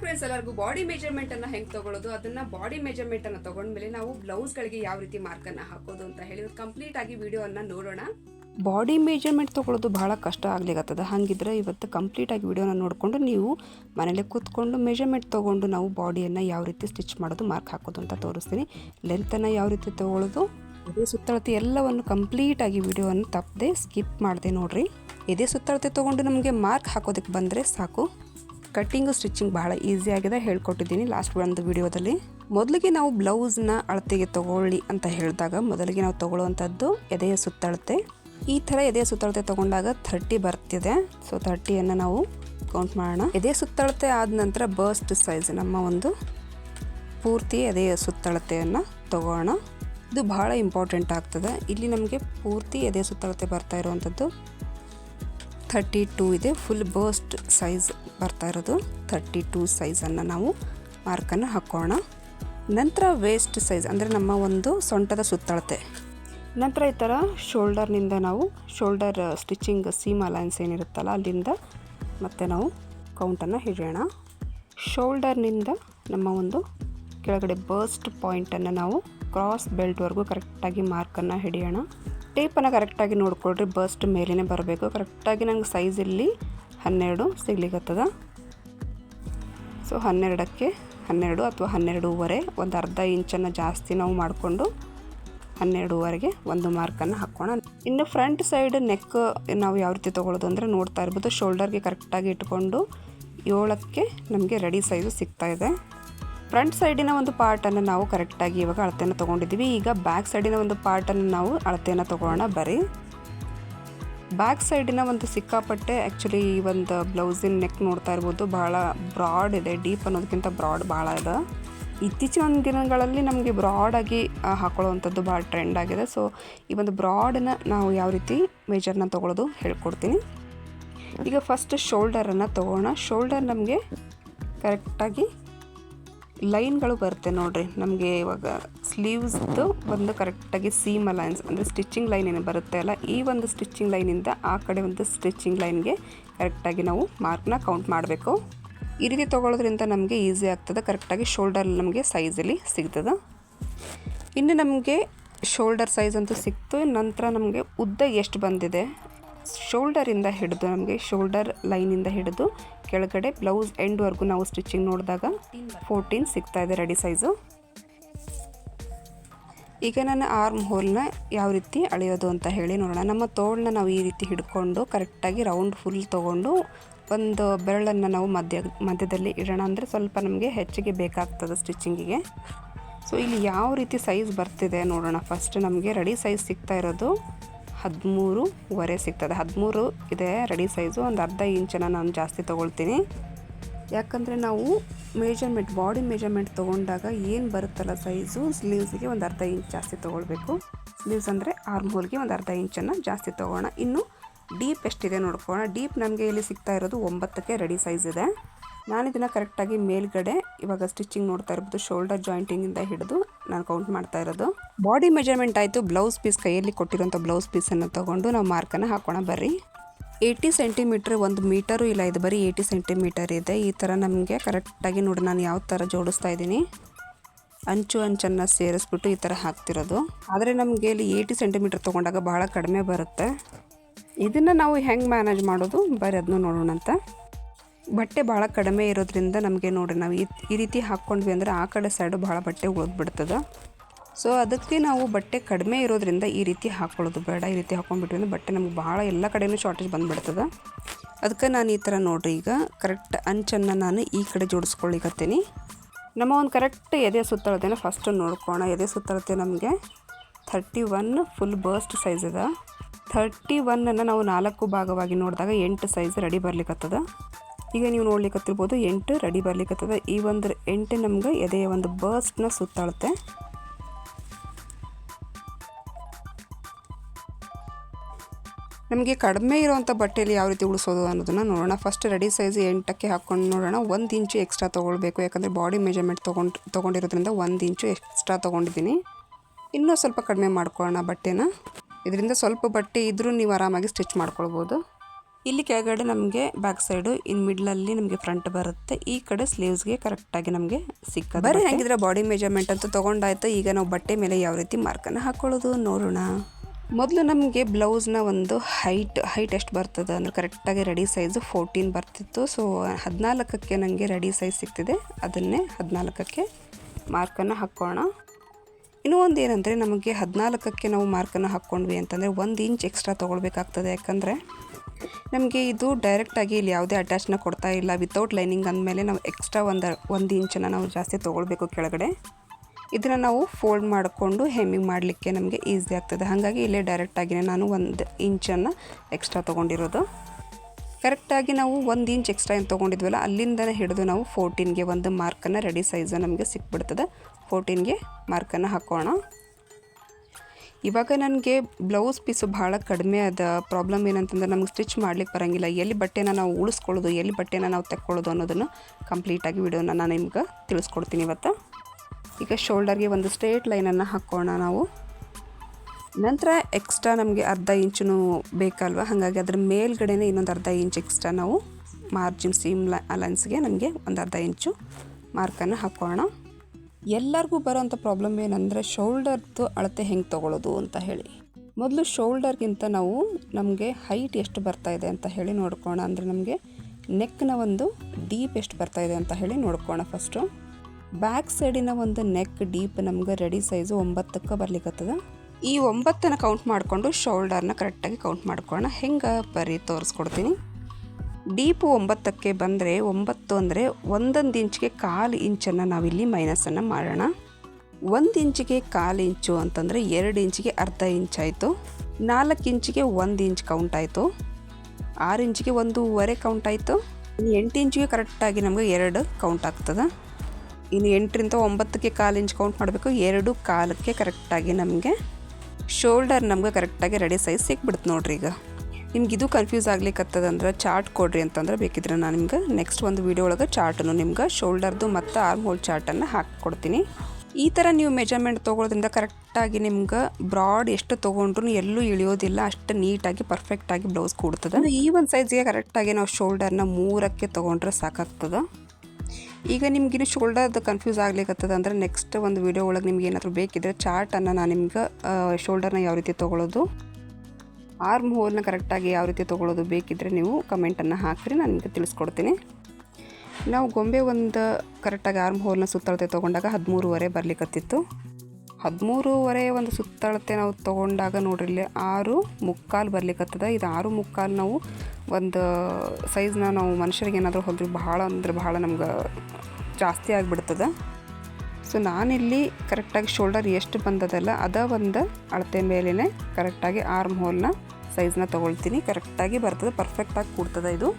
Friends ಎಲ್ಲರಿಗೂ body measurement ಅನ್ನ ಹೆಂಗ್ ತಗೊಳ್ಳೋದು ಅದನ್ನ ಬಾಡಿ ಮೆಜರ್ಮೆಂಟ್ ಅನ್ನ ತಗೊಂಡ್ಮೇಲೆ ನಾವು ಬ್ಲೌಸ್ ಗಳಿಗೆ ಯಾವ ರೀತಿ ಮಾರ್ಕ್ ಅನ್ನ ಹಾಕೋದು ಅಂತ ಹೇಳಿ ಕಂಪ್ಲೀಟ್ ಆಗಿ ವಿಡಿಯೋ ಅನ್ನ ನೋಡೋಣ. ಬಾಡಿ ಮೆಜರ್ಮೆಂಟ್ ತೊಗೊಳ್ಳೋದು ಬಹಳ ಕಷ್ಟ ಆಗ್ಲಿಕತ್ತದ. ಹಾಗಿದ್ರೆ ಇವತ್ತು ಕಂಪ್ಲೀಟ್ ಆಗಿ ವಿಡಿಯೋನ ನೋಡಿಕೊಂಡು ನೀವು ಮನೇಲೆ ಕೂತ್ಕೊಂಡು ಮೆಜರ್ಮೆಂಟ್ ತಗೊಂಡು ನಾವು ಬಾಡಿಯನ್ನು ಯಾವ ರೀತಿ ಸ್ಟಿಚ್ ಮಾಡೋದು ಮಾರ್ಕ್ ಹಾಕೋದು ಅಂತ ತೋರಿಸ್ತೀನಿ. ಲೆಂತನ್ನು ಯಾವ ರೀತಿ ತೊಗೊಳ್ಳೋದು ಅದೇ ಸುತ್ತಳತೆ ಎಲ್ಲವನ್ನು ಕಂಪ್ಲೀಟ್ ಆಗಿ ವಿಡಿಯೋವನ್ನು ತಪ್ಪದೆ ಸ್ಕಿಪ್ ಮಾಡಿದೆ ನೋಡ್ರಿ. ಇದೇ ಸುತ್ತಳತೆ ತೊಗೊಂಡು ನಮಗೆ ಮಾರ್ಕ್ ಹಾಕೋದಕ್ಕೆ ಬಂದರೆ ಸಾಕು. ಕಟ್ಟಿಂಗು ಸ್ಟಿಚಿಂಗ್ ಬಹಳ ಈಸಿ ಆಗಿದೆ ಹೇಳ್ಕೊಟ್ಟಿದ್ದೀನಿ ಲಾಸ್ಟ್ ಒಂದು ವಿಡಿಯೋದಲ್ಲಿ. ಮೊದಲಿಗೆ ನಾವು ಬ್ಲೌಸ್ನ ಅಳತೆಗೆ ತಗೊಳ್ಳಿ ಅಂತ ಹೇಳಿದಾಗ ಮೊದಲಿಗೆ ನಾವು ತಗೊಳ್ಳುವಂಥದ್ದು ಎದೆಯ ಸುತ್ತಳತೆ. ಈ ಥರ ಎದೆಯ ಸುತ್ತಳತೆ ತಗೊಂಡಾಗ ಥರ್ಟಿ ಬರ್ತಿದೆ. ಸೊ ಥರ್ಟಿಯನ್ನು ನಾವು ಕೌಂಟ್ ಮಾಡೋಣ. ಎದೆಯ ಸುತ್ತಳತೆ ಆದ ನಂತರ ಬರ್ಸ್ಟ್ ಸೈಜ್ ನಮ್ಮ ಒಂದು ಪೂರ್ತಿ ಎದೆಯ ಸುತ್ತಳತೆಯನ್ನು ತಗೋಣ ಇದು ಬಹಳ ಇಂಪಾರ್ಟೆಂಟ್ ಆಗ್ತದೆ. ಇಲ್ಲಿ ನಮಗೆ ಪೂರ್ತಿ ಎದೆ ಸುತ್ತಳತೆ ಬರ್ತಾ ಇರುವಂಥದ್ದು ಥರ್ಟಿ ಟೂ ಇದೆ. ಫುಲ್ ಬರ್ಸ್ಟ್ ಸೈಜ್ ಬರ್ತಾ ಇರೋದು. ಥರ್ಟಿ ಟೂ ಸೈಜನ್ನು ನಾವು ಮಾರ್ಕನ್ನು ಹಾಕೋಣ. ನಂತರ ವೇಸ್ಟ್ ಸೈಜ್ ಅಂದರೆ ನಮ್ಮ ಒಂದು ಸೊಂಟದ ಸುತ್ತಳತೆ. ನಂತರ ಈ ಥರ ಶೋಲ್ಡರ್ನಿಂದ ನಾವು ಶೋಲ್ಡರ್ ಸ್ಟಿಚಿಂಗ್ ಸೀಮ್ ಅಲೈನ್ಸ್ ಏನಿರುತ್ತಲ್ಲ ಅಲ್ಲಿಂದ ಮತ್ತೆ ನಾವು ಕೌಂಟನ್ನು ಹಿಡಿಯೋಣ. ಶೋಲ್ಡರ್ನಿಂದ ನಮ್ಮ ಒಂದು ಕೆಳಗಡೆ ಬರ್ಸ್ಟ್ ಪಾಯಿಂಟನ್ನು ನಾವು ಕ್ರಾಸ್ ಬೆಲ್ಟ್ವರೆಗೂ ಕರೆಕ್ಟಾಗಿ ಮಾರ್ಕನ್ನು ಹಿಡಿಯೋಣ. ಟೇಪನ್ನು ಕರೆಕ್ಟಾಗಿ ನೋಡ್ಕೊಳ್ರಿ ಬಸ್ಟ್ ಮೇಲೇ ಬರಬೇಕು. ಕರೆಕ್ಟಾಗಿ ನಂಗೆ ಸೈಜ್ ಇಲ್ಲಿ ಹನ್ನೆರಡು ಸಿಗ್ಲಿಕ್ಕತ್ತದ ಸೊ ಹನ್ನೆರಡಕ್ಕೆ ಹನ್ನೆರಡು ಅಥವಾ ಹನ್ನೆರಡೂವರೆ, ಒಂದು ಅರ್ಧ ಇಂಚನ್ನು ಜಾಸ್ತಿ ನಾವು ಮಾಡಿಕೊಂಡು ಹನ್ನೆರಡೂವರೆಗೆ ಒಂದು ಮಾರ್ಕನ್ನು ಹಾಕೋಣ. ಇನ್ನು ಫ್ರಂಟ್ ಸೈಡ್ ನೆಕ್ ನಾವು ಯಾವ ರೀತಿ ತೊಗೊಳ್ಳೋದು ಅಂದರೆ ನೋಡ್ತಾ ಇರ್ಬೋದು. ಶೋಲ್ಡರ್ಗೆ ಕರೆಕ್ಟಾಗಿ ಇಟ್ಕೊಂಡು ಏಳಕ್ಕೆ ನಮಗೆ ರೆಡಿ ಸೈಜು ಸಿಗ್ತಾಯಿದೆ ಫ್ರಂಟ್ ಸೈಡಿನ ಒಂದು ಪಾರ್ಟನ್ನು ನಾವು ಕರೆಕ್ಟಾಗಿ ಇವಾಗ ಅಳತೆಯನ್ನು ತೊಗೊಂಡಿದ್ದೀವಿ. ಈಗ ಬ್ಯಾಕ್ ಸೈಡಿನ ಒಂದು ಪಾರ್ಟನ್ನು ನಾವು ಅಳತೆಯನ್ನು ತೊಗೊಳ್ಳೋಣ. ಬರೀ ಬ್ಯಾಕ್ ಸೈಡಿನ ಒಂದು ಸಿಕ್ಕಾಪಟ್ಟೆ ಆ್ಯಕ್ಚುಲಿ ಈ ಒಂದು ಬ್ಲೌಸಿನ ನೆಕ್ ನೋಡ್ತಾ ಇರ್ಬೋದು. ಭಾಳ ಬ್ರಾಡ್ ಇದೆ ಡೀಪ್ ಅನ್ನೋದಕ್ಕಿಂತ ಬ್ರಾಡ್ ಭಾಳ ಇದೆ. ಇತ್ತೀಚಿನ ಒಂದು ದಿನಗಳಲ್ಲಿ ನಮಗೆ ಬ್ರಾಡಾಗಿ ಹಾಕೊಳ್ಳುವಂಥದ್ದು ಭಾಳ ಟ್ರೆಂಡ್ ಆಗಿದೆ. ಸೊ ಈ ಒಂದು ಬ್ರಾಡನ್ನ ನಾವು ಯಾವ ರೀತಿ ಮೇಜರ್ನ ತೊಗೊಳ್ಳೋದು ಹೇಳ್ಕೊಡ್ತೀನಿ. ಈಗ ಫಸ್ಟ್ ಶೋಲ್ಡರನ್ನು ತೊಗೋಣ ಶೋಲ್ಡರ್ ನಮಗೆ ಕರೆಕ್ಟಾಗಿ ಲೈನ್ಗಳು ಬರುತ್ತೆ ನೋಡ್ರಿ. ನಮಗೆ ಇವಾಗ ಸ್ಲೀವ್ಸ್ದು ಒಂದು ಕರೆಕ್ಟಾಗಿ ಸೀಮ್ ಅಲೈನ್ಸ್ ಅಂದರೆ ಸ್ಟಿಚಿಂಗ್ ಲೈನ್ ಏನು ಬರುತ್ತೆ ಅಲ್ಲ, ಈ ಒಂದು ಸ್ಟಿಚಿಂಗ್ ಲೈನಿಂದ ಆ ಕಡೆ ಒಂದು ಸ್ಟಿಚಿಂಗ್ ಲೈನ್ಗೆ ಕರೆಕ್ಟಾಗಿ ನಾವು ಮಾರ್ಕ್ನ ಕೌಂಟ್ ಮಾಡಬೇಕು. ಈ ರೀತಿ ತೊಗೊಳೋದ್ರಿಂದ ನಮಗೆ ಈಸಿ ಆಗ್ತದೆ ಕರೆಕ್ಟಾಗಿ ಶೋಲ್ಡರ್ ನಮಗೆ ಸೈಜಲ್ಲಿ ಸಿಗ್ತದೆ. ಇನ್ನು ನಮಗೆ ಶೋಲ್ಡರ್ ಸೈಜ್ ಅಂತೂ ಸಿಕ್ತು, ನಂತರ ನಮಗೆ ಉದ್ದ ಎಷ್ಟು ಬಂದಿದೆ? ಶೋಲ್ಡರಿಂದ ಹಿಡಿದು, ನಮಗೆ ಶೋಲ್ಡರ್ ಲೈನಿಂದ ಹಿಡಿದು ಕೆಳಗಡೆ ಬ್ಲೌಸ್ ಎಂಡ್ವರೆಗೂ ನಾವು ಸ್ಟಿಚಿಂಗ್ ನೋಡಿದಾಗ ಫೋರ್ಟೀನ್ ಸಿಗ್ತಾ ಇದೆ ರೆಡಿ ಸೈಜು ಈಗ ನಾನು ಆರ್ಮ್ ಹೋಲ್ನ ಯಾವ ರೀತಿ ಅಳೆಯೋದು ಅಂತ ಹೇಳಿ ನೋಡೋಣ. ನಮ್ಮ ತೋಳನ್ನ ನಾವು ಈ ರೀತಿ ಹಿಡ್ಕೊಂಡು ಕರೆಕ್ಟಾಗಿ ರೌಂಡ್ ಫುಲ್ ತೊಗೊಂಡು ಒಂದು ಬೆರಳನ್ನು ನಾವು ಮಧ್ಯ, ಮಧ್ಯದಲ್ಲಿ ಇಡೋಣ ಅಂದರೆ ಸ್ವಲ್ಪ ನಮಗೆ ಹೆಚ್ಚಿಗೆ ಬೇಕಾಗ್ತದೆ ಸ್ಟಿಚಿಂಗಿಗೆ ಸೊ ಇಲ್ಲಿ ಯಾವ ರೀತಿ ಸೈಜ್ ಬರ್ತಿದೆ ನೋಡೋಣ. ಫಸ್ಟ್ ನಮಗೆ ರೆಡಿ ಸೈಜ್ ಸಿಗ್ತಾ ಇರೋದು ಹದಿಮೂರುವರೆ ಸಿಗ್ತದೆ. ಹದಿಮೂರು ಇದೆ, ರೆಡಿ ಸೈಜು. ಒಂದು ಅರ್ಧ ಇಂಚನ್ನು ನಾನು ಜಾಸ್ತಿ ತೊಗೊಳ್ತೀನಿ. ಯಾಕಂದರೆ ನಾವು ಮೇಜರ್ಮೆಂಟ್ ಬಾಡಿ ಮೇಜರ್ಮೆಂಟ್ ತೊಗೊಂಡಾಗ ಏನು ಬರುತ್ತಲ್ಲ ಸೈಜು? ಸ್ಲೀವ್ಸಿಗೆ ಒಂದು ಅರ್ಧ ಇಂಚ್ ಜಾಸ್ತಿ ತೊಗೊಳ್ಬೇಕು. ಸ್ಲೀವ್ಸ್ ಅಂದರೆ ಆರ್ಮ್ ಹೋಲ್ಗೆ ಒಂದು ಅರ್ಧ ಇಂಚನ್ನು ಜಾಸ್ತಿ ತೊಗೋಣ ಇನ್ನು ಡೀಪ್ ಎಷ್ಟಿದೆ ನೋಡ್ಕೋಣ ಡೀಪ್ ನಮಗೆ ಇಲ್ಲಿ ಸಿಗ್ತಾ ಇರೋದು ಒಂಬತ್ತಕ್ಕೆ ರೆಡಿ ಸೈಜ್ ಇದೆ. ನಾನು ಇದನ್ನು ಕರೆಕ್ಟಾಗಿ ಮೇಲ್ಗಡೆ ಇವಾಗ ಸ್ಟಿಚಿಂಗ್ ನೋಡ್ತಾ ಇರ್ಬೋದು ಶೋಲ್ಡರ್ ಜಾಯಿಂಟಿಂಗಿಂದ ಹಿಡಿದು ನಾನು ಕೌಂಟ್ ಮಾಡ್ತಾ ಇರೋದು. ಬಾಡಿ ಮೆಜರ್ಮೆಂಟ್ ಆಯಿತು ಬ್ಲೌಸ್ ಪೀಸ್ ಕೈಯಲ್ಲಿ ಕೊಟ್ಟಿರೋಂಥ ಬ್ಲೌಸ್ ಪೀಸನ್ನು ತೊಗೊಂಡು ನಾವು ಮಾರ್ಕನ್ನು ಹಾಕೋಣ ಬರ್ರಿ. ಏಯ್ಟಿ ಸೆಂಟಿಮೀಟ್ರ್ ಒಂದು ಮೀಟರು ಇಲ್ಲ, ಇದು ಬರೀ ಏಯ್ಟಿ ಸೆಂಟಿಮೀಟರ್ ಇದೆ. ಈ ಥರ ನಮಗೆ ಕರೆಕ್ಟಾಗಿ ನೋಡಿ, ನಾನು ಯಾವ ಥರ ಜೋಡಿಸ್ತಾ ಇದ್ದೀನಿ. ಅಂಚು ಅಂಚನ್ನು ಸೇರಿಸ್ಬಿಟ್ಟು ಈ ಥರ ಹಾಕ್ತಿರೋದು. ಆದರೆ ನಮಗೆ ಇಲ್ಲಿ ಏಯ್ಟಿ ಸೆಂಟಿಮೀಟ್ರ್ ತೊಗೊಂಡಾಗ ಭಾಳ ಕಡಿಮೆ ಬರುತ್ತೆ. ಇದನ್ನು ನಾವು ಹೆಂಗೆ ಮ್ಯಾನೇಜ್ ಮಾಡೋದು? ಬರೀ ಅದನ್ನು ನೋಡೋಣ ಅಂತ ಬಟ್ಟೆ ಭಾಳ ಕಡಿಮೆ ಇರೋದ್ರಿಂದ ನಮಗೆ ನೋಡಿರಿ ನಾವು ಈ ಈ ರೀತಿ ಹಾಕ್ಕೊಂಡ್ವಿ ಅಂದರೆ ಆ ಕಡೆ ಸೈಡು ಭಾಳ ಬಟ್ಟೆ ಉಳಿದ್ಬಿಡ್ತದೆ. ಸೊ ಅದಕ್ಕೆ ನಾವು ಬಟ್ಟೆ ಕಡಿಮೆ ಇರೋದ್ರಿಂದ ಈ ರೀತಿ ಹಾಕ್ಕೊಳ್ಳೋದು ಬೇಡ. ಈ ರೀತಿ ಹಾಕ್ಕೊಂಡ್ಬಿಟ್ವಿ ಅಂದರೆ ಬಟ್ಟೆ ನಮ್ಗೆ ಭಾಳ ಎಲ್ಲ ಕಡೆಯೂ ಶಾರ್ಟೇಜ್ ಬಂದುಬಿಡ್ತದೆ. ಅದಕ್ಕೆ ನಾನು ಈ ಥರ ನೋಡಿರಿ ಈಗ ಕರೆಕ್ಟ್ ಅಂಚನ್ನು ನಾನು ಈ ಕಡೆ ಜೋಡಿಸ್ಕೊಳ್ಳಿಕತ್ತೀನಿ. ನಮ್ಮ ಒಂದು ಕರೆಕ್ಟ್ ಎದೆ ಸುತ್ತಳತೆನ ಫಸ್ಟ್ ನೋಡ್ಕೋಣ ಎದೆ ಸುತ್ತಳತೆ ನಮಗೆ thirty one full burst size ಇದೆ ಥರ್ಟಿ ಒನ್ನನ್ನು ನಾವು ನಾಲ್ಕು ಭಾಗವಾಗಿ ನೋಡಿದಾಗ ಎಂಟು ಸೈಜ್ ರೆಡಿ ಬರ್ಲಿಕ್ಕತ್ತದ ಈಗ ನೀವು ನೋಡ್ಲಿಕ್ಕತ್ತಿರ್ಬೋದು ಎಂಟು ರೆಡಿ ಬರ್ಲಿಕ್ಕತ್ತದ ಈ ಒಂದು ಎಂಟು ನಮ್ಗೆ ಎದೆಯ ಒಂದು ಬರ್ಸ್ಟ್ನ ಸುತ್ತಾಳುತ್ತೆ. ನಮಗೆ ಕಡಿಮೆ ಇರುವಂಥ ಬಟ್ಟೆಯಲ್ಲಿ ಯಾವ ರೀತಿ ಉಳಿಸೋದು ಅನ್ನೋದನ್ನು ನೋಡೋಣ. ಫಸ್ಟ್ ರೆಡಿ ಸೈಜ್ ಎಂಟಕ್ಕೆ ಹಾಕ್ಕೊಂಡು ನೋಡೋಣ. ಒಂದು ಇಂಚು ಎಕ್ಸ್ಟ್ರಾ ತೊಗೊಳ್ಬೇಕು. ಯಾಕಂದರೆ ಬಾಡಿ ಮೆಜರ್ಮೆಂಟ್ ತೊಗೊಂಡು, ತೊಗೊಂಡಿರೋದ್ರಿಂದ ಒಂದು ಇಂಚು ಎಕ್ಸ್ಟ್ರಾ ತೊಗೊಂಡಿದ್ದೀನಿ. ಇನ್ನೂ ಸ್ವಲ್ಪ ಕಡಿಮೆ ಮಾಡ್ಕೊಳ್ಳೋಣ ಬಟ್ಟೆನ. ಇದರಿಂದ ಸ್ವಲ್ಪ ಬಟ್ಟೆ ಇದ್ದರೂ ನೀವು ಆರಾಮಾಗಿ ಸ್ಟಿಚ್ ಮಾಡ್ಕೊಳ್ಬೋದು. ಇಲ್ಲಿ ಕೆಳಗಡೆ ನಮಗೆ ಬ್ಯಾಕ್ ಸೈಡು ಇನ್ ಮಿಡ್ಲಲ್ಲಿ ನಮಗೆ ಫ್ರಂಟ್ ಬರುತ್ತೆ. ಈ ಕಡೆ ಸ್ಲೀವ್ಸ್ಗೆ ಕರೆಕ್ಟಾಗಿ ನಮಗೆ ಸಿಕ್ಕ ಬರೀ ಹೆಂಗಿದ್ರೆ ಬಾಡಿ ಮೆಜರ್ಮೆಂಟ್ ಅಂತೂ ತೊಗೊಂಡಾಯ್ತು. ಈಗ ನಾವು ಬಟ್ಟೆ ಮೇಲೆ ಯಾವ ರೀತಿ ಮಾರ್ಕನ್ನು ಹಾಕೊಳ್ಳೋದು ನೋಡೋಣ. ಮೊದಲು ನಮಗೆ ಬ್ಲೌಸ್ನ ಒಂದು ಹೈಟ್ ಹೈಟ್ ಎಷ್ಟು ಬರ್ತದೆ ಅಂದರೆ ಕರೆಕ್ಟಾಗಿ ರೆಡಿ ಸೈಜು ಫೋರ್ಟೀನ್ ಬರ್ತಿತ್ತು. ಸೊ ಹದಿನಾಲ್ಕಕ್ಕೆ ನನಗೆ ರೆಡಿ ಸೈಜ್ ಸಿಗ್ತಿದೆ. ಅದನ್ನೇ ಹದಿನಾಲ್ಕಕ್ಕೆ ಮಾರ್ಕನ್ನು ಹಾಕೋಣ. ಇನ್ನೂ ಒಂದು ಏನಂದರೆ ನಮಗೆ ಹದಿನಾಲ್ಕಕ್ಕೆ ನಾವು ಮಾರ್ಕನ್ನು ಹಾಕ್ಕೊಂಡ್ವಿ ಅಂತಂದರೆ ಒಂದು ಇಂಚ್ ಎಕ್ಸ್ಟ್ರಾ ತೊಗೊಳ್ಬೇಕಾಗ್ತದೆ. ಯಾಕಂದರೆ ನಮಗೆ ಇದು ಡೈರೆಕ್ಟಾಗಿ ಇಲ್ಲಿ ಯಾವುದೇ ಅಟ್ಯಾಚ್ನ ಕೊಡ್ತಾ ಇಲ್ಲ. ವಿತೌಟ್ ಲೈನಿಂಗ್ ಅಂದಮೇಲೆ ನಾವು ಎಕ್ಸ್ಟ್ರಾ ಒಂದು ಒಂದು ಇಂಚನ್ನು ನಾವು ಜಾಸ್ತಿ ತೊಗೊಳ್ಬೇಕು ಕೆಳಗಡೆ. ಇದನ್ನು ನಾವು ಫೋಲ್ಡ್ ಮಾಡಿಕೊಂಡು ಹೆಮ್ಮಿಂಗ್ ಮಾಡಲಿಕ್ಕೆ ನಮಗೆ ಈಸಿ ಆಗ್ತದೆ. ಹಾಗಾಗಿ ಇಲ್ಲೇ ಡೈರೆಕ್ಟಾಗಿಯೇ ನಾನು ಒಂದು ಇಂಚನ್ನು ಎಕ್ಸ್ಟ್ರಾ ತೊಗೊಂಡಿರೋದು. ಕರೆಕ್ಟಾಗಿ ನಾವು ಒಂದು ಇಂಚ್ ಎಕ್ಸ್ಟ್ರಾ ಏನು ತೊಗೊಂಡಿದ್ವಲ್ಲ, ಅಲ್ಲಿಂದನೇ ಹಿಡಿದು ನಾವು ಫೋರ್ಟೀನ್ಗೆ ಒಂದು ಮಾರ್ಕನ್ನು ರೆಡಿ ಸೈಜು ನಮಗೆ ಸಿಕ್ಬಿಡ್ತದೆ. ಫೋರ್ಟೀನ್ಗೆ ಮಾರ್ಕನ್ನು ಹಾಕೋಣ. ಇವಾಗ ನನಗೆ ಬ್ಲೌಸ್ ಪೀಸು ಭಾಳ ಕಡಿಮೆ ಅದ ಪ್ರಾಬ್ಲಮ್ ಏನಂತಂದ್ರೆ ನಮ್ಗೆ ಸ್ಟಿಚ್ ಮಾಡ್ಲಿಕ್ಕೆ ಬರೋಂಗಿಲ್ಲ. ಎಲ್ಲಿ ಬಟ್ಟೆನ ನಾವು ಉಳಿಸ್ಕೊಳ್ಳೋದು, ಎಲ್ಲಿ ಬಟ್ಟೆನ ನಾವು ತಕ್ಕೊಳ್ಳೋದು ಅನ್ನೋದನ್ನು ಕಂಪ್ಲೀಟಾಗಿ ವಿಡಿಯೋನ ನಾನು ನಿಮ್ಗೆ ತಿಳಿಸ್ಕೊಡ್ತೀನಿ ಇವತ್ತು. ಈಗ ಶೋಲ್ಡರ್ಗೆ ಒಂದು ಸ್ಟ್ರೇಟ್ ಲೈನನ್ನು ಹಾಕೋಣ ನಾವು. ನಂತರ ಎಕ್ಸ್ಟ್ರಾ ನಮಗೆ ಅರ್ಧ ಇಂಚು ಬೇಕಲ್ವ? ಹಾಗಾಗಿ ಅದ್ರ ಮೇಲ್ಗಡೆನೇ ಇನ್ನೊಂದು ಅರ್ಧ ಇಂಚ್ ಎಕ್ಸ್ಟ್ರಾ ನಾವು ಮಾರ್ಜಿನ್ ಸೀಮ್ ಅಲೈನ್ಸ್ಗೆ ನಮಗೆ ಒಂದು ಅರ್ಧ ಇಂಚು ಮಾರ್ಕನ್ನು ಹಾಕೋಣ. ಎಲ್ಲರಿಗೂ ಬರೋಂಥ ಪ್ರಾಬ್ಲಮ್ ಏನಂದರೆ ಶೋಲ್ಡರ್ದು ಅಳತೆ ಹೆಂಗೆ ತೊಗೊಳ್ಳೋದು ಅಂತ ಹೇಳಿ. ಮೊದಲು ಶೋಲ್ಡರ್ಗಿಂತ ನಾವು ನಮಗೆ ಹೈಟ್ ಎಷ್ಟು ಬರ್ತಾ ಇದೆ ಅಂತ ಹೇಳಿ ನೋಡ್ಕೋಣ. ಅಂದರೆ ನಮಗೆ ನೆಕ್ನ ಒಂದು ಡೀಪ್ ಎಷ್ಟು ಬರ್ತಾ ಇದೆ ಅಂತ ಹೇಳಿ ನೋಡ್ಕೋಣ ಫಸ್ಟು ಬ್ಯಾಕ್ ಸೈಡಿನ ಒಂದು ನೆಕ್ ಡೀಪ್ ನಮ್ಗೆ ರೆಡಿ ಸೈಜು ಒಂಬತ್ತಕ್ಕೆ ಬರ್ಲಿಕ್ಕತ್ತದ ಈ ಒಂಬತ್ತನ್ನು ಕೌಂಟ್ ಮಾಡಿಕೊಂಡು ಶೋಲ್ಡರ್ನ ಕರೆಕ್ಟಾಗಿ ಕೌಂಟ್ ಮಾಡ್ಕೊಳ್ಳೋಣ ಹೆಂಗೆ ಬರೀ ತೋರಿಸ್ಕೊಡ್ತೀನಿ. ಡೀಪು ಒಂಬತ್ತಕ್ಕೆ ಬಂದರೆ ಒಂಬತ್ತು ಅಂದರೆ ಒಂದೊಂದು ಇಂಚಿಗೆ ಕಾಲು ಇಂಚನ್ನು ನಾವಿಲ್ಲಿ ಮೈನಸನ್ನು ಮಾಡೋಣ. ಒಂದು ಇಂಚಿಗೆ ಕಾಲು ಇಂಚು ಅಂತಂದರೆ ಎರಡು ಇಂಚಿಗೆ ಅರ್ಧ ಇಂಚ್ ಆಯಿತು. ನಾಲ್ಕು ಇಂಚಿಗೆ ಒಂದು ಇಂಚ್ ಕೌಂಟ್ ಆಯಿತು. ಆರು ಇಂಚಿಗೆ ಒಂದೂವರೆ ಕೌಂಟ್ ಆಯಿತು. ಇನ್ನು ಎಂಟು ಇಂಚಿಗೆ ಕರೆಕ್ಟಾಗಿ ನಮಗೆ ಎರಡು ಕೌಂಟ್ ಆಗ್ತದೆ. ಇನ್ನು ಎಂಟರಿಂದ ಒಂಬತ್ತಕ್ಕೆ ಕಾಲು ಇಂಚ್ ಕೌಂಟ್ ಮಾಡಬೇಕು. ಎರಡು ಕಾಲಕ್ಕೆ ಕರೆಕ್ಟಾಗಿ ನಮಗೆ ಶೋಲ್ಡರ್ ನಮ್ಗೆ ಕರೆಕ್ಟಾಗಿ ರೆಡಿ ಸೈಜ್ ಸಿಕ್ಬಿಡ್ತು ನೋಡ್ರಿ ಈಗ. ನಿಮ್ಗೆ ಇದು ಕನ್ಫ್ಯೂಸ್ ಆಗ್ಲಿಕ್ಕತ್ತದಂದ್ರೆ ಚಾರ್ಟ್ ಕೊಡ್ರಿ ಅಂತಂದ್ರೆ ಬೇಕಿದ್ರೆ ನಾನು ನಿಮ್ಗೆ ನೆಕ್ಸ್ಟ್ ಒಂದು ವೀಡಿಯೋ ಒಳಗೆ ಚಾರ್ಟನ್ನು ನಿಮ್ಗೆ ಶೋಲ್ಡರ್ದು ಮತ್ತು ಆರ್ಮ್ ಹೋಲ್ ಚಾರ್ಟನ್ನು ಹಾಕಿಕೊಡ್ತೀನಿ. ಈ ಥರ ನೀವು ಮೆಜರ್ಮೆಂಟ್ ತೊಗೊಳೋದ್ರಿಂದ ಕರೆಕ್ಟಾಗಿ ನಿಮ್ಗೆ ಬ್ರಾಡ್ ಎಷ್ಟು ತೊಗೊಂಡ್ರು ಎಲ್ಲೂ ಇಳಿಯೋದಿಲ್ಲ, ಅಷ್ಟು ನೀಟಾಗಿ ಪರ್ಫೆಕ್ಟಾಗಿ ಬ್ಲೌಸ್ ಕೊಡ್ತದೆ. ಈ ಒಂದು ಸೈಜ್ಗೆ ಕರೆಕ್ಟಾಗಿ ನಾವು ಶೋಲ್ಡರ್ನ ಮೂರಕ್ಕೆ ತೊಗೊಂಡ್ರೆ ಸಾಕಾಗ್ತದೆ. ಈಗ ನಿಮ್ಗಿನ್ನು ಶೋಲ್ಡರ್ದು ಕನ್ಫ್ಯೂಸ್ ಆಗ್ಲಿಕ್ಕತ್ತದ ಅಂದರೆ ನೆಕ್ಸ್ಟ್ ಒಂದು ವಿಡಿಯೋ ಒಳಗೆ ನಿಮ್ಗೆ ಏನಾದರೂ ಬೇಕಿದ್ರೆ ಚಾರ್ಟನ್ನು ನಾನು ನಿಮ್ಗೆ ಶೋಲ್ಡರ್ನ ಯಾವ ರೀತಿ ತೊಗೊಳ್ಳೋದು ಆರ್ಮ್ ಹೋಲ್ನ ಕರೆಕ್ಟಾಗಿ ಯಾವ ರೀತಿ ತೊಗೊಳ್ಳೋದು ಬೇಕಿದ್ದರೆ ನೀವು ಕಮೆಂಟನ್ನು ಹಾಕಿರಿ, ನಾನು ನಿಮಗೆ ತಿಳಿಸ್ಕೊಡ್ತೀನಿ. ನಾವು ಗೊಂಬೆ ಒಂದು ಕರೆಕ್ಟಾಗಿ ಆರ್ಮ್ ಹೋಲ್ನ ಸುತ್ತಳತೆ ತೊಗೊಂಡಾಗ ಹದಿಮೂರುವರೆ ಬರಲಿಕ್ಕತ್ತಿತ್ತು ಹದಿಮೂರುವರೆ ಒಂದು ಸುತ್ತಳತೆ ನಾವು ತೊಗೊಂಡಾಗ ನೋಡಿರಲಿ ಆರು ಮುಕ್ಕಾಲು ಬರ್ಲಿಕ್ಕತ್ತದ ಇದು ಆರು ಮುಕ್ಕಾಲು ನಾವು ಒಂದು ಸೈಜ್ನ ನಾವು ಮನುಷ್ಯರಿಗೆ ಏನಾದರೂ ಹೊಲಿದ್ರೆ ಭಾಳ ಅಂದ್ರೆ ಭಾಳ ನಮ್ಗೆ ಜಾಸ್ತಿ ಆಗಿಬಿಡ್ತದೆ. ಸೊ, ನಾನಿಲ್ಲಿ ಕರೆಕ್ಟಾಗಿ ಶೋಲ್ಡರ್ ಎಷ್ಟು ಬಂದದಲ್ಲ ಅದ ಒಂದು ಅಳತೆ ಮೇಲೇ ಕರೆಕ್ಟಾಗಿ ಆರ್ಮ್ ಹೋಲ್ನ ಸೈಜ್ನ ತೊಗೊಳ್ತೀನಿ. ಕರೆಕ್ಟಾಗಿ ಬರ್ತದೆ ಪರ್ಫೆಕ್ಟಾಗಿ ಕೂಡ್ತದೆ ಇದು.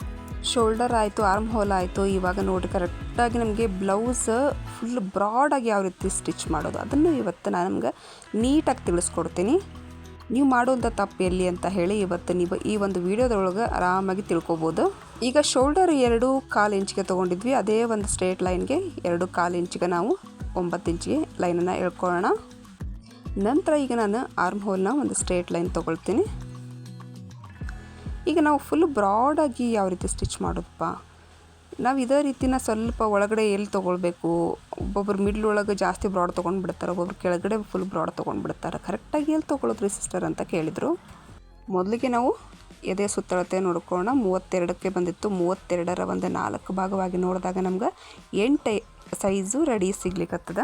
ಶೋಲ್ಡರ್ ಆಯಿತು ಆರ್ಮ್ ಹೋಲ್ ಆಯಿತು, ಇವಾಗ ನೋಡಿ ಕರೆಕ್ಟಾಗಿ ನಮಗೆ ಬ್ಲೌಸ್ ಫುಲ್ ಬ್ರಾಡಾಗಿ ಯಾವ ರೀತಿ ಸ್ಟಿಚ್ ಮಾಡೋದು, ಅದನ್ನು ಇವತ್ತು ನಾನು ನಮ್ಗೆ ನೀಟಾಗಿ ತಿಳಿಸ್ಕೊಡ್ತೀನಿ. ನೀವು ಮಾಡುವಂಥ ತಪ್ಪು ಎಲ್ಲಿ ಅಂತ ಹೇಳಿ ಇವತ್ತು ನೀವು ಈ ಒಂದು ವಿಡಿಯೋದೊಳಗೆ ಆರಾಮಾಗಿ ತಿಳ್ಕೊಬೋದು. ಈಗ ಶೋಲ್ಡರ್ ಎರಡು ಕಾಲು ಇಂಚಿಗೆ ತೊಗೊಂಡಿದ್ವಿ, ಅದೇ ಒಂದು ಸ್ಟ್ರೇಟ್ ಲೈನ್ಗೆ ಎರಡು ಕಾಲು ಇಂಚಿಗೆ ನಾವು ಒಂಬತ್ತು ಇಂಚಿಗೆ ಲೈನನ್ನು ಎಳ್ಕೊಳ್ಳೋಣ. ನಂತರ ಈಗ ನಾನು ಆರ್ಮ್ ಹೋಲ್ನ ಒಂದು ಸ್ಟ್ರೇಟ್ ಲೈನ್ ತೊಗೊಳ್ತೀನಿ. ಈಗ ನಾವು ಫುಲ್ ಬ್ರಾಡಾಗಿ ಯಾವ ರೀತಿ ಸ್ಟಿಚ್ ಮಾಡೋದಪ್ಪ? ನಾವು ಇದೇ ರೀತಿನ ಸ್ವಲ್ಪ ಒಳಗಡೆ ಎಲ್ಲಿ ತೊಗೊಳ್ಬೇಕು? ಒಬ್ಬೊಬ್ರು ಮಿಡ್ಲ್ ಒಳಗೆ ಜಾಸ್ತಿ ಬ್ರಾಡ್ ತೊಗೊಂಡ್ಬಿಡ್ತಾರೆ ಒಬ್ಬೊಬ್ರು ಕೆಳಗಡೆ ಫುಲ್ ಬ್ರಾಡ್ ತೊಗೊಂಡ್ಬಿಡ್ತಾರೆ ಕರೆಕ್ಟಾಗಿ ಎಲ್ಲಿ ತೊಗೊಳೋದ್ರಿ ಸಿಸ್ಟರ್ ಅಂತ ಕೇಳಿದರು. ಮೊದಲಿಗೆ ನಾವು ಎದೆ ಸುತ್ತಳತೆ ನೋಡ್ಕೊಳ್ಳೋಣ ಮೂವತ್ತೆರಡಕ್ಕೆ ಬಂದಿತ್ತು. ಮೂವತ್ತೆರಡರ ಒಂದು ನಾಲ್ಕು ಭಾಗವಾಗಿ ನೋಡಿದಾಗ ನಮ್ಗೆ ಎಂಟು ಸೈಜು ರೆಡಿ ಸಿಗ್ಲಿಕ್ಕತ್ತದ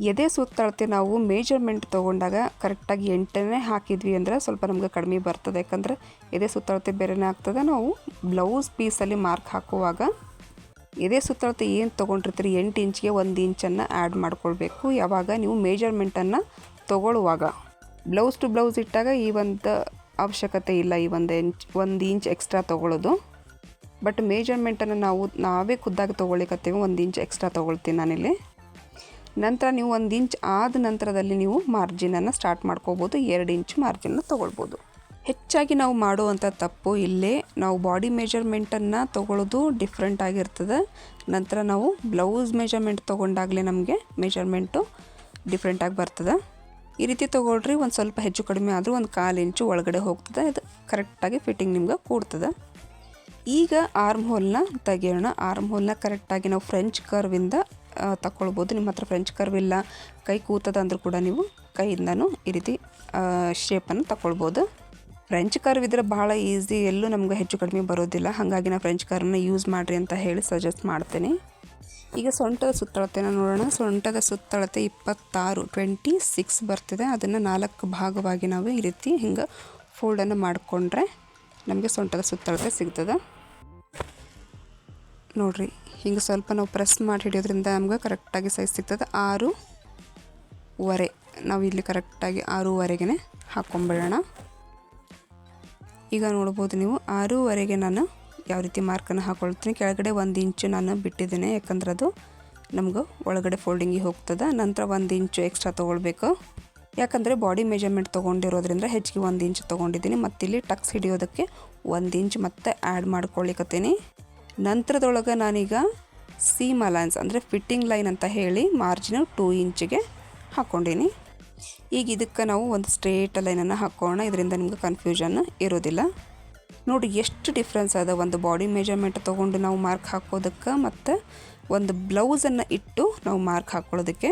ಎದೆ ಸುತ್ತಳತೆ ನಾವು ಮೇಜರ್ಮೆಂಟ್ ತೊಗೊಂಡಾಗ ಕರೆಕ್ಟಾಗಿ ಎಂಟನೇ ಹಾಕಿದ್ವಿ ಅಂದರೆ ಸ್ವಲ್ಪ ನಮಗೆ ಕಡಿಮೆ ಬರ್ತದೆ. ಯಾಕಂದರೆ ಎದೆ ಸುತ್ತಳತೆ ಬೇರೆನೇ ಆಗ್ತದೆ. ನಾವು ಬ್ಲೌಸ್ ಪೀಸಲ್ಲಿ ಮಾರ್ಕ್ ಹಾಕುವಾಗ ಎದೆ ಸುತ್ತಳತೆ ಏನು ತೊಗೊಂಡಿರ್ತೀರಿ? ಎಂಟು ಇಂಚ್ಗೆ ಒಂದು ಇಂಚನ್ನು ಆ್ಯಡ್ ಮಾಡ್ಕೊಳ್ಬೇಕು. ಯಾವಾಗ ನೀವು ಮೇಜರ್ಮೆಂಟನ್ನು ತೊಗೊಳ್ಳುವಾಗ. ಬ್ಲೌಸ್ ಟು ಬ್ಲೌಸ್ ಇಟ್ಟಾಗ ಈ ಒಂದು ಅವಶ್ಯಕತೆ ಇಲ್ಲ. ಈ ಒಂದು ಇಂಚ್ ಒಂದು ಇಂಚ್ ಎಕ್ಸ್ಟ್ರಾ ತೊಗೊಳ್ಳೋದು. ಬಟ್ ಮೇಜರ್ಮೆಂಟನ್ನು ನಾವು ನಾವೇ ಖುದ್ದಾಗಿ ತೊಗೊಳಿಕತ್ತೀವಿ ಒಂದು ಇಂಚ್ ಎಕ್ಸ್ಟ್ರಾ ತೊಗೊಳ್ತೀನಿ ನಾನಿಲ್ಲಿ. ನಂತರ ನೀವು ಒಂದು ಇಂಚ್ ಆದ ನಂತರದಲ್ಲಿ ನೀವು ಮಾರ್ಜಿನನ್ನು ಸ್ಟಾರ್ಟ್ ಮಾಡ್ಕೋಬೋದು. ಎರಡು ಇಂಚ್ ಮಾರ್ಜಿನ್ನ ತೊಗೊಳ್ಬೋದು. ಹೆಚ್ಚಾಗಿ ನಾವು ಮಾಡುವಂಥ ತಪ್ಪು ಇಲ್ಲೇ ನಾವು ಬಾಡಿ ಮೆಜರ್ಮೆಂಟನ್ನು ತೊಗೊಳ್ಳೋದು ಡಿಫ್ರೆಂಟ್ ಆಗಿರ್ತದೆ. ನಂತರ ನಾವು ಬ್ಲೌಸ್ ಮೆಜರ್ಮೆಂಟ್ ತೊಗೊಂಡಾಗಲೇ ನಮಗೆ ಮೆಜರ್ಮೆಂಟು ಡಿಫ್ರೆಂಟಾಗಿ ಬರ್ತದೆ. ಈ ರೀತಿ ತೊಗೊಳ್ರಿ, ಒಂದು ಸ್ವಲ್ಪ ಹೆಚ್ಚು ಕಡಿಮೆ ಆದರೂ ಒಂದು ಕಾಲು ಇಂಚು ಒಳಗಡೆ ಹೋಗ್ತದೆ. ಇದು ಕರೆಕ್ಟಾಗಿ ಫಿಟ್ಟಿಂಗ್ ನಿಮ್ಗೆ ಕೂಡ್ತದೆ. ಈಗ ಆರ್ಮ್ ಹೋಲ್ನ ತೆಗೆಯೋಣ. ಆರ್ಮ್ ಹೋಲ್ನ ಕರೆಕ್ಟಾಗಿ ನಾವು ಫ್ರೆಂಚ್ ಕರ್ವಿಂದ ತಗೊಳ್ಬೋದು. ನಿಮ್ಮ ಹತ್ರ ಫ್ರೆಂಚ್ ಕರ್ವ್ ಇಲ್ಲ. ಕೈ ಕೂತದ ಅಂದರೂ ಕೂಡ ನೀವು ಕೈಯಿಂದನೂ ಈ ರೀತಿ ಶೇಪನ್ನು ತಗೊಳ್ಬೋದು. ಫ್ರೆಂಚ್ ಕರ್ವ್ ಇದ್ರೆ ಭಾಳ ಈಸಿ ಎಲ್ಲೂ ನಮ್ಗೆ ಹೆಚ್ಚು ಕಡಿಮೆ ಬರೋದಿಲ್ಲ. ಹಾಗಾಗಿ ನಾನು ಫ್ರೆಂಚ್ ಕರ್ವ್ನ ಯೂಸ್ ಮಾಡಿರಿ ಅಂತ ಹೇಳಿ ಸಜೆಸ್ಟ್ ಮಾಡ್ತೀನಿ. ಈಗ ಸೊಂಟದ ಸುತ್ತಳತೆನ ನೋಡೋಣ. ಸೊಂಟದ ಸುತ್ತಳತೆ ಇಪ್ಪತ್ತಾರು ಟ್ವೆಂಟಿ ಸಿಕ್ಸ್ ಬರ್ತಿದೆ. ಅದನ್ನು ನಾಲ್ಕು ಭಾಗವಾಗಿ ನಾವು ಈ ರೀತಿ ಹಿಂಗೆ ಫೋಲ್ಡನ್ನು ಮಾಡಿಕೊಂಡ್ರೆ ನಮಗೆ ಸೊಂಟದ ಸುತ್ತಳತೆ ಸಿಗ್ತದೆ. ನೋಡಿರಿ, ಹಿಂಗೆ ಸ್ವಲ್ಪ ನಾವು ಪ್ರೆಸ್ ಮಾಡಿ ಹಿಡಿಯೋದ್ರಿಂದ ನಮ್ಗೆ ಕರೆಕ್ಟಾಗಿ ಸೈಜ್ ಸಿಗ್ತದೆ. ಆರೂವರೆ, ನಾವು ಇಲ್ಲಿ ಕರೆಕ್ಟಾಗಿ ಆರೂವರೆಗೆ ಹಾಕ್ಕೊಂಬಿಡೋಣ ಈಗ ನೋಡ್ಬೋದು ನೀವು, ಆರೂವರೆಗೆ ನಾನು ಯಾವ ರೀತಿ ಮಾರ್ಕನ್ನು ಹಾಕ್ಕೊಳ್ತೀನಿ ಕೆಳಗಡೆ ಒಂದು ಇಂಚು ನಾನು ಬಿಟ್ಟಿದ್ದೇನೆ, ಯಾಕಂದ್ರೆ ಅದು ನಮ್ಗೆ ಒಳಗಡೆ ಫೋಲ್ಡಿಂಗಿಗೆ ಹೋಗ್ತದೆ. ನಂತರ ಒಂದು ಇಂಚು ಎಕ್ಸ್ಟ್ರಾ ತೊಗೊಳ್ಬೇಕು. ಯಾಕಂದರೆ ಬಾಡಿ ಮೆಜರ್ಮೆಂಟ್ ತೊಗೊಂಡಿರೋದ್ರಿಂದ ಹೆಚ್ಚಿಗೆ ಒಂದು ಇಂಚು ತೊಗೊಂಡಿದ್ದೀನಿ. ಮತ್ತಿಲ್ಲಿ ಟಕ್ಸ್ ಹಿಡಿಯೋದಕ್ಕೆ ಒಂದು ಇಂಚು ಮತ್ತೆ ಆ್ಯಡ್ ಮಾಡ್ಕೊಳ್ಳಿಕತ್ತೀನಿ ನಂತರದೊಳಗೆ ನಾನೀಗ ಸೀಮ್ ಅಲೈನ್ಸ್ ಅಂದರೆ ಫಿಟ್ಟಿಂಗ್ ಲೈನ್ ಅಂತ ಹೇಳಿ ಮಾರ್ಜಿನ್ ಟೂ ಇಂಚಿಗೆ ಹಾಕ್ಕೊಂಡೀನಿ ಈಗ ಇದಕ್ಕೆ ನಾವು ಒಂದು ಸ್ಟ್ರೇಟ್ ಲೈನನ್ನು ಹಾಕ್ಕೋಣ ಇದರಿಂದ ನಿಮ್ಗೆ ಕನ್ಫ್ಯೂಷನ್ ಇರೋದಿಲ್ಲ. ನೋಡಿ ಎಷ್ಟು ಡಿಫ್ರೆನ್ಸ್ ಅದ. ಒಂದು ಬಾಡಿ ಮೆಜರ್ಮೆಂಟ್ ತೊಗೊಂಡು ನಾವು ಮಾರ್ಕ್ ಹಾಕೋದಕ್ಕೆ ಮತ್ತು ಒಂದು ಬ್ಲೌಸನ್ನು ಇಟ್ಟು ನಾವು ಮಾರ್ಕ್ ಹಾಕ್ಕೊಳ್ಳೋದಕ್ಕೆ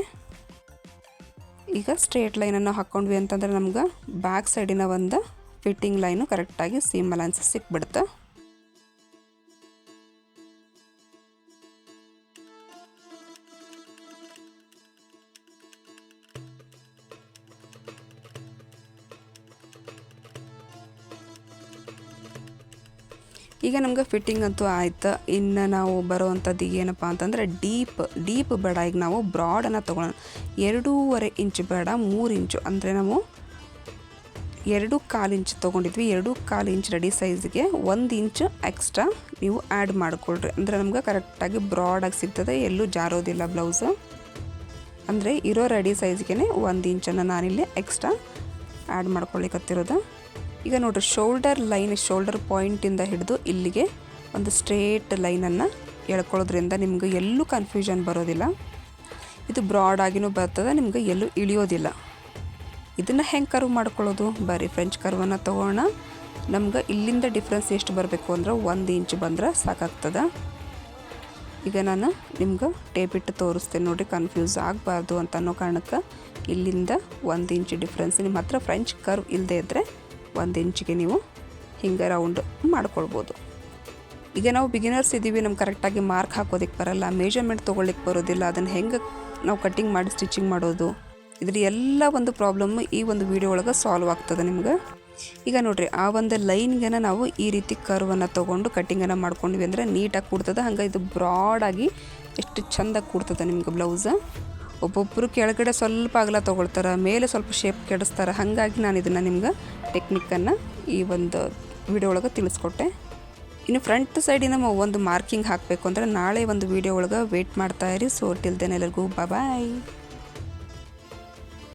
ಈಗ ಸ್ಟ್ರೇಟ್ ಲೈನನ್ನು ಹಾಕ್ಕೊಂಡ್ವಿ ಅಂತಂದ್ರೆ ನಮ್ಗೆ ಬ್ಯಾಕ್ ಸೈಡಿನ ಒಂದು ಫಿಟ್ಟಿಂಗ್ ಲೈನು ಕರೆಕ್ಟಾಗಿ ಸೀಮ್ ಅಲೈನ್ಸ್ ಸಿಕ್ಬಿಡುತ್ತೆ. ಈಗ ನಮ್ಗೆ ಫಿಟ್ಟಿಂಗ್ ಅಂತೂ ಆಯ್ತು. ಇನ್ನು ನಾವು ಬರೋವಂಥದ್ದು ಏನಪ್ಪ ಅಂತಂದರೆ ಡೀಪ್ ಡೀಪ್ ಬೇಡ. ಈಗ ನಾವು ಬ್ರಾಡನ್ನು ತೊಗೊಳ್ಳೋಣ ಎರಡೂವರೆ ಇಂಚ್ ಬೇಡ, ಮೂರು ಇಂಚು ಅಂದರೆ ನಾವು ಎರಡು ಕಾಲು ಇಂಚ್ ತೊಗೊಂಡಿದ್ವಿ. ಎರಡು ಕಾಲು ಇಂಚ್ ರೆಡಿ ಸೈಜ್ಗೆ ಒಂದು ಇಂಚು ಎಕ್ಸ್ಟ್ರಾ ನೀವು ಆ್ಯಡ್ ಮಾಡಿಕೊಳ್ರಿ. ಅಂದರೆ ನಮ್ಗೆ ಕರೆಕ್ಟಾಗಿ ಬ್ರಾಡಾಗಿ ಸಿಗ್ತದೆ. ಎಲ್ಲೂ ಜಾರೋದಿಲ್ಲ ಬ್ಲೌಸು ಅಂದರೆ ಇರೋ ರೆಡಿ ಸೈಜ್ಗೆ ಒಂದು ಇಂಚನ್ನು ನಾನಿಲ್ಲಿ ಎಕ್ಸ್ಟ್ರಾ ಆ್ಯಡ್ ಮಾಡ್ಕೊಳ್ಳಿಕತ್ತಿರೋದು ಈಗ ನೋಡಿರಿ ಶೋಲ್ಡರ್ ಲೈನ್ ಶೋಲ್ಡರ್ ಪಾಯಿಂಟಿಂದ ಹಿಡಿದು ಇಲ್ಲಿಗೆ ಒಂದು ಸ್ಟ್ರೇಟ್ ಲೈನನ್ನು ಎಳ್ಕೊಳ್ಳೋದ್ರಿಂದ ನಿಮ್ಗೆ ಎಲ್ಲೂ ಕನ್ಫ್ಯೂಷನ್ ಬರೋದಿಲ್ಲ. ಇದು ಬ್ರಾಡ್ ಆಗಿನೂ ಬರ್ತದೆ, ನಿಮ್ಗೆ ಎಲ್ಲೂ ಇಳಿಯೋದಿಲ್ಲ. ಇದನ್ನು ಹೆಂಗೆ ಕರ್ವ್ ಮಾಡ್ಕೊಳ್ಳೋದು? ಬರೀ ಫ್ರೆಂಚ್ ಕರ್ವನ್ನು ತೊಗೋಣ. ನಮ್ಗೆ ಇಲ್ಲಿಂದ ಡಿಫ್ರೆನ್ಸ್ ಎಷ್ಟು ಬರಬೇಕು ಅಂದ್ರೆ ಒಂದು ಇಂಚ್ ಬಂದ್ರೆ ಸಾಕಾಗ್ತದೆ. ಈಗ ನಾನು ನಿಮ್ಗೆ ಟೇಪ್ ಇಟ್ಟು ತೋರಿಸ್ತೇನೆ ನೋಡಿ ಕನ್ಫ್ಯೂಸ್ ಆಗಬಾರ್ದು ಅಂತ ಅನ್ನೋ ಕಾರಣಕ್ಕೆ ಇಲ್ಲಿಂದ ಒಂದು ಇಂಚ್ ಡಿಫ್ರೆನ್ಸ್ ನಿಮ್ಮ ಹತ್ರ ಫ್ರೆಂಚ್ ಕರ್ವ್ ಇಲ್ಲದೆ ಇದ್ದರೆ ಒಂದು ಇಂಚಿಗೆ ನೀವು ಹಿಂಗೆ ರೌಂಡ್ ಮಾಡ್ಕೊಳ್ಬೋದು. ಈಗ ನಾವು ಬಿಗಿನರ್ಸ್ ಇದ್ದೀವಿ, ನಮ್ಗೆ ಕರೆಕ್ಟಾಗಿ ಮಾರ್ಕ್ ಹಾಕೋದಕ್ಕೆ ಬರಲ್ಲ ಮೇಜರ್ಮೆಂಟ್ ತೊಗೊಳ್ಲಿಕ್ಕೆ ಬರೋದಿಲ್ಲ, ಅದನ್ನು ಹೆಂಗೆ ನಾವು ಕಟ್ಟಿಂಗ್ ಮಾಡಿ ಸ್ಟಿಚಿಂಗ್ ಮಾಡೋದು ಇದ್ರ ಎಲ್ಲ ಒಂದು ಪ್ರಾಬ್ಲಮ್ ಈ ಒಂದು ವಿಡಿಯೋ ಒಳಗೆ ಸಾಲ್ವ್ ಆಗ್ತದೆ ನಿಮ್ಗೆ. ಈಗ ನೋಡಿರಿ, ಆ ಒಂದು ಲೈನ್ಗೆ ನಾವು ಈ ರೀತಿ ಕರ್ವನ್ನು ತೊಗೊಂಡು ಕಟ್ಟಿಂಗನ್ನು ಮಾಡ್ಕೊಂಡ್ವಿ ಅಂದರೆ ನೀಟಾಗಿ ಕೂಡ್ತದೆ, ಹಂಗೆ ಇದು ಬ್ರಾಡಾಗಿ ಎಷ್ಟು ಚಂದಾಗಿ ಕೂಡ್ತದೆ ನಿಮ್ಗೆ ಬ್ಲೌಸ್ ಒಬ್ಬೊಬ್ಬರು ಕೆಳಗಡೆ ಸ್ವಲ್ಪ ಅಗಲ ತೊಗೊಳ್ತಾರೆ, ಮೇಲೆ ಸ್ವಲ್ಪ ಶೇಪ್ ಕೆಡಿಸ್ತಾರೆ. ಹಾಗಾಗಿ ನಾನು ಇದನ್ನು ನಿಮ್ಗೆ ಟೆಕ್ನಿಕ್ಕನ್ನು ಈ ಒಂದು ವಿಡಿಯೋ ಒಳಗೆ ತಿಳಿಸ್ಕೊಟ್ಟೆ. ಇನ್ನು ಫ್ರಂಟ್ ಸೈಡಿನ ಒಂದು ಮಾರ್ಕಿಂಗ್ ಹಾಕಬೇಕು ಅಂದರೆ ನಾಳೆ ಒಂದು ವಿಡಿಯೋ ಒಳಗೆ ವೆಯ್ಟ್ ಮಾಡ್ತಾ ಇರಿ. ಸೊ ಟಿಲ್ ದೆನ್ ಎಲ್ಲರಿಗೂ ಬಾಯ್